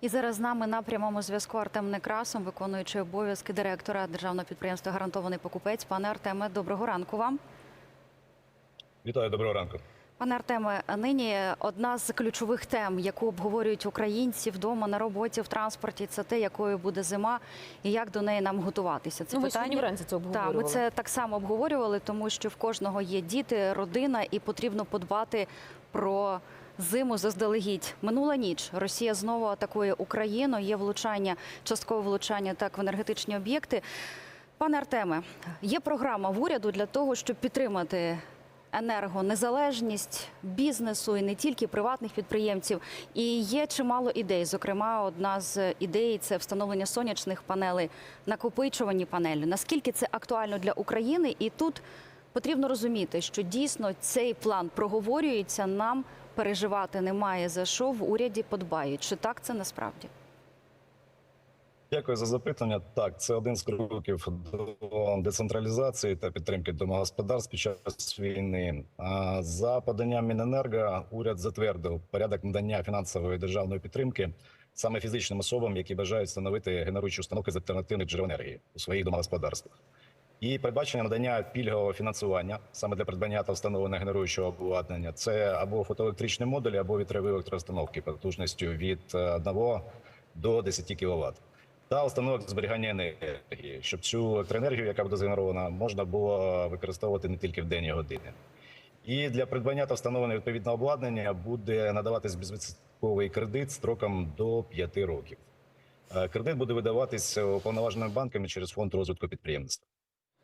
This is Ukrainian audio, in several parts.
І зараз з нами на прямому зв'язку Артем Некрасом, виконуючий обов'язки директора державного підприємства Гарантований покупець. Пане Артеме, доброго ранку вам. Вітаю, доброго ранку. Пане Артеме, нині одна з ключових тем, яку обговорюють українці вдома на роботі, в транспорті, це те, якою буде зима і як до неї нам готуватися. Це Ну, ви вранці це Так, ми це так само обговорювали, тому що в кожного є діти, родина, і потрібно подбати про зиму заздалегідь. Минула ніч. Росія знову атакує Україну. Є влучання, часткове влучання так в енергетичні об'єкти. Пане Артеме, є програма в уряду для того, щоб підтримати енергонезалежність бізнесу і не тільки приватних підприємців. І є чимало ідей. Зокрема, одна з ідей це встановлення сонячних панелей, накопичувані панелі. Наскільки це актуально для України? І тут потрібно розуміти, що дійсно цей план проговорюється. Нам переживати немає за що в уряді подбають. Чи так це насправді? Дякую за запитання. Так, це один з кроків до децентралізації та підтримки домогосподарств під час війни. За поданням Міненерго уряд затвердив порядок надання фінансової державної підтримки саме фізичним особам, які бажають встановити генеруючі установки з альтернативних джерел енергії у своїх домогосподарствах. І передбачення надання пільгового фінансування саме для придбання та встановлення генеруючого обладнання. Це або фотоелектричні модулі, або вітрові електроустановки потужністю від е, 1 до 10 кВт. Та установок зберігання енергії, щоб цю електроенергію, яка буде згенерована, можна було використовувати не тільки в день і години. І для придбання та встановлення відповідного обладнання буде надаватись безвідсотковий кредит строком до 5 років. Е, Кредит буде видаватись уповноваженими банками через фонд розвитку підприємництва.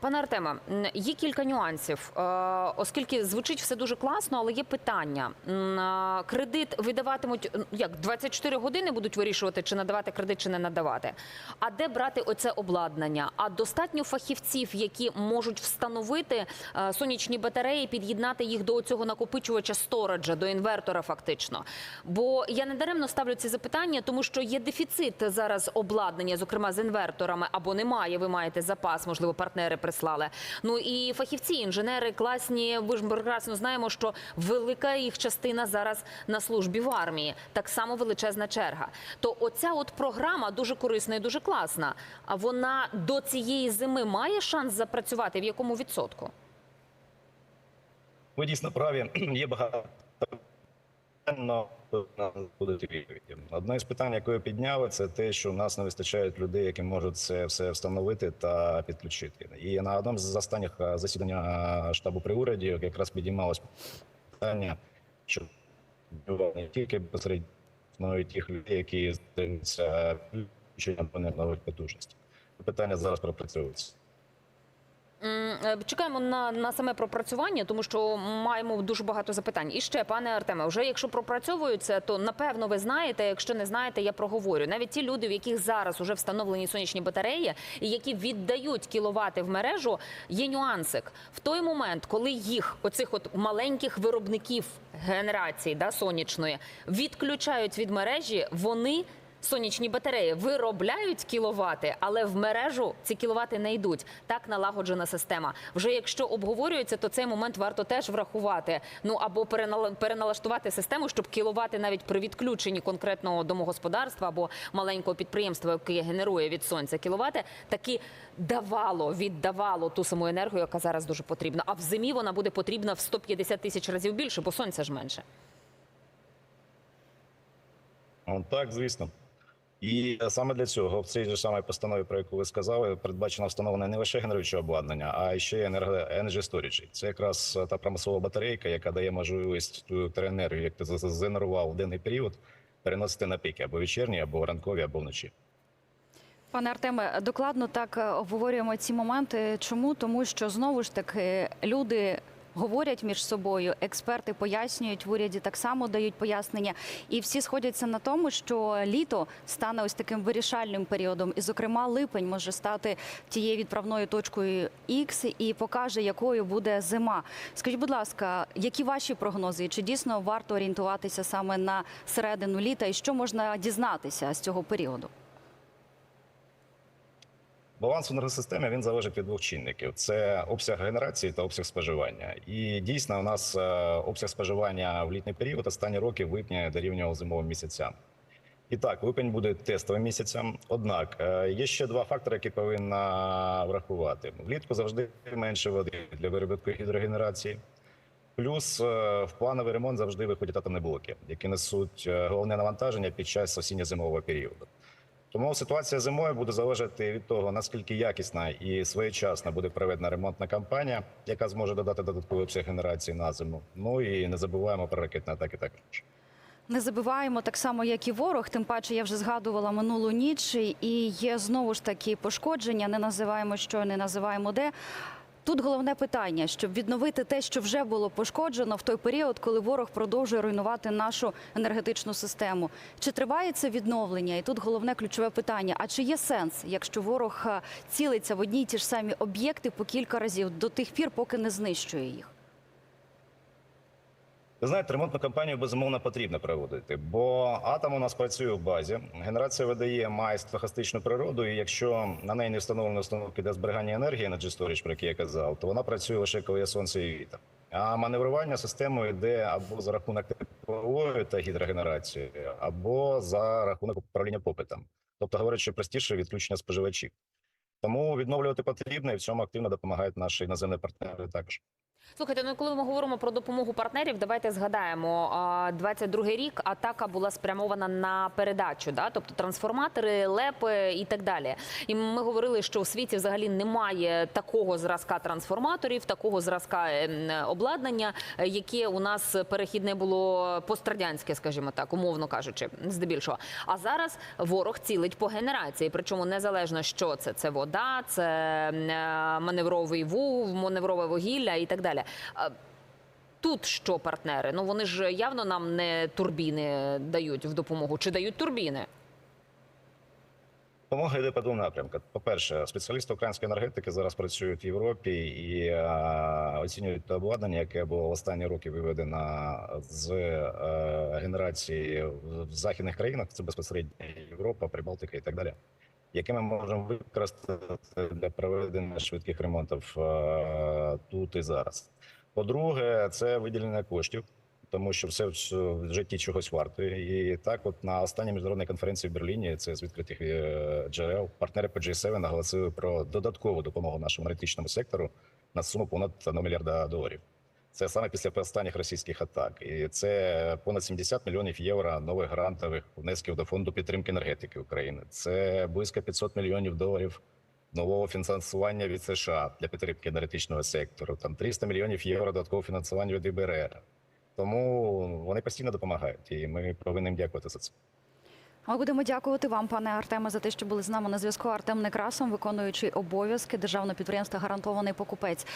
Пане Артема, є кілька нюансів, Е, оскільки звучить все дуже класно, але є питання. Е, Кредит видаватимуть як 24 години будуть вирішувати, чи надавати кредит, чи не надавати. А де брати оце обладнання? А достатньо фахівців, які можуть встановити е, сонячні батареї, під'єднати їх до цього накопичувача стораджа, до інвертора, фактично. Бо я не даремно ставлю ці запитання, тому що є дефіцит зараз обладнання, зокрема з інверторами, або немає. Ви маєте запас, можливо, партнери прислали. Ну і фахівці, інженери класні. Ви ж прекрасно знаємо, що велика їх частина зараз на службі в армії. Так само величезна черга. То оця от програма дуже корисна і дуже класна. А вона до цієї зими має шанс запрацювати? В якому відсотку? Ви дійсно праві. Є багато але будуть відповіді. Одне з питань, яке підняли, це те, що в нас не вистачає людей, які можуть це все встановити та підключити. І на одному з останніх е, засідання е, штабу при уряді якраз підіймалось питання, що не тільки безпосередньо тих людей, які здаються включенням панельної потужності. Питання зараз пропрацьовується. Е, Чекаємо на, на саме пропрацювання, тому що маємо дуже багато запитань. І ще, пане Артеме, вже якщо пропрацьовуються, то напевно ви знаєте. Якщо не знаєте, я проговорю. Навіть ті люди, в яких зараз уже встановлені сонячні батареї, і які віддають кіловати в мережу, є нюансик. В той момент, коли їх, оцих от маленьких виробників генерації да, сонячної, відключають від мережі, вони сонячні батареї виробляють кіловати, але в мережу ці кіловати не йдуть. Так налагоджена система. Вже якщо обговорюється, то цей момент варто теж врахувати. Ну або перенала- переналаштувати систему, щоб кіловати навіть при відключенні конкретного домогосподарства або маленького підприємства, яке генерує від сонця кіловати, таки давало, віддавало ту саму енергію, яка зараз дуже потрібна. А в зимі вона буде потрібна в 150 тисяч разів більше, бо сонця ж менше. Ну, Так, звісно. І саме для цього в цій же самій постанові, про яку ви сказали, передбачено встановлення не лише генеруючого обладнання, а ще й енерго Energy Storage. Це якраз та промислова батарейка, яка дає можливість ту електроенергію, як ти згенерував в денний період, переносити на піки або вечірні, або ранкові, або вночі. Пане Артеме, докладно так е, обговорюємо ці моменти. Чому? Тому що знову ж таки люди. Говорять між собою, експерти пояснюють в уряді, так само дають пояснення, і всі сходяться на тому, що літо стане ось таким вирішальним періодом, і, зокрема, липень може стати тією відправною точкою X і покаже, якою буде зима. Скажіть, будь ласка, які ваші прогнози? Чи дійсно варто орієнтуватися саме на середину літа, і що можна дізнатися з цього періоду? Баланс в енергосистемі він залежить від двох чинників: це обсяг генерації та обсяг споживання. І дійсно, у нас е, обсяг споживання в літній період останні роки в липні дорівнював зимовим місяцям. І так, липень буде тестовим місяцем. Однак е, є ще два фактори, які повинна врахувати. Влітку завжди менше води для виробітку гідрогенерації. Плюс е, в плановий ремонт завжди виходять атомні блоки, які несуть головне навантаження під час осінньо-зимового періоду. Тому ситуація зимою буде залежати від того, наскільки якісна і своєчасна буде проведена ремонтна кампанія, яка зможе додати додаткові обсяг генерації на зиму. Ну і не забуваємо про ракетні атаки також. Не забуваємо так само, як і ворог. Тим паче я вже згадувала минулу ніч, і є знову ж такі пошкодження. Не називаємо що, не називаємо де. Тут головне питання, щоб відновити те, що вже було пошкоджено в той період, коли ворог продовжує руйнувати нашу енергетичну систему. Чи триває це відновлення? І тут головне ключове питання: а чи є сенс, якщо ворог цілиться в одні й ті ж самі об'єкти по кілька разів до тих пір, поки не знищує їх? Ви знаєте, ремонтну кампанію безумовно потрібно проводити, бо атом у нас працює в базі. Генерація видає має стохастичну природу, і якщо на неї не встановлені установки для зберігання енергії Energy Storage, про які я казав, то вона працює лише коли є сонце і вітер. А маневрування системою йде або за рахунок теплової та гідрогенерації, або за рахунок управління попитом. Тобто, говорячи простіше, відключення споживачів. Тому відновлювати потрібно, і в цьому активно допомагають наші іноземні партнери також. Слухайте, ну коли ми говоримо про допомогу партнерів, давайте згадаємо. а, 22-й рік атака була спрямована на передачу, да? тобто трансформатори, лепи і так далі. І ми говорили, що у світі взагалі немає такого зразка трансформаторів, такого зразка ем, обладнання, е, яке у нас перехідне було пострадянське, скажімо так, умовно кажучи, здебільшого. А зараз ворог цілить по генерації, причому незалежно що це. Це вода, це е, маневровий вув, маневрове вугілля і так далі. А Тут що партнери? Ну вони ж явно нам не турбіни дають в допомогу, чи дають турбіни? Допомога йде по двом напрямкам. По-перше, спеціалісти української енергетики зараз працюють в Європі і е, оцінюють те обладнання, яке було в останні роки виведено з е, генерації в західних країнах, це безпосередньо Європа, Прибалтика і так далі, яке ми можемо використати для проведення швидких ремонтів е, тут і зараз. По-друге, це виділення коштів тому що все в житті чогось вартує. І так, от на останній міжнародній конференції в Берліні, це з відкритих е, джерел, партнери по G7 наголосили про додаткову допомогу нашому енергетичному сектору на суму понад 1 мільярда доларів. Це саме після останніх російських атак, і це понад 70 мільйонів євро нових грантових внесків до фонду підтримки енергетики України. Це близько 500 мільйонів доларів нового фінансування від США для підтримки енергетичного сектору. Там 300 мільйонів євро додаткового фінансування від ІБРР. Тому вони постійно допомагають, і ми повинні їм дякувати за це. Ми будемо дякувати вам, пане Артеме, за те, що були з нами на зв'язку. Артем Некрасом, виконуючий обов'язки державного підприємства Гарантований покупець.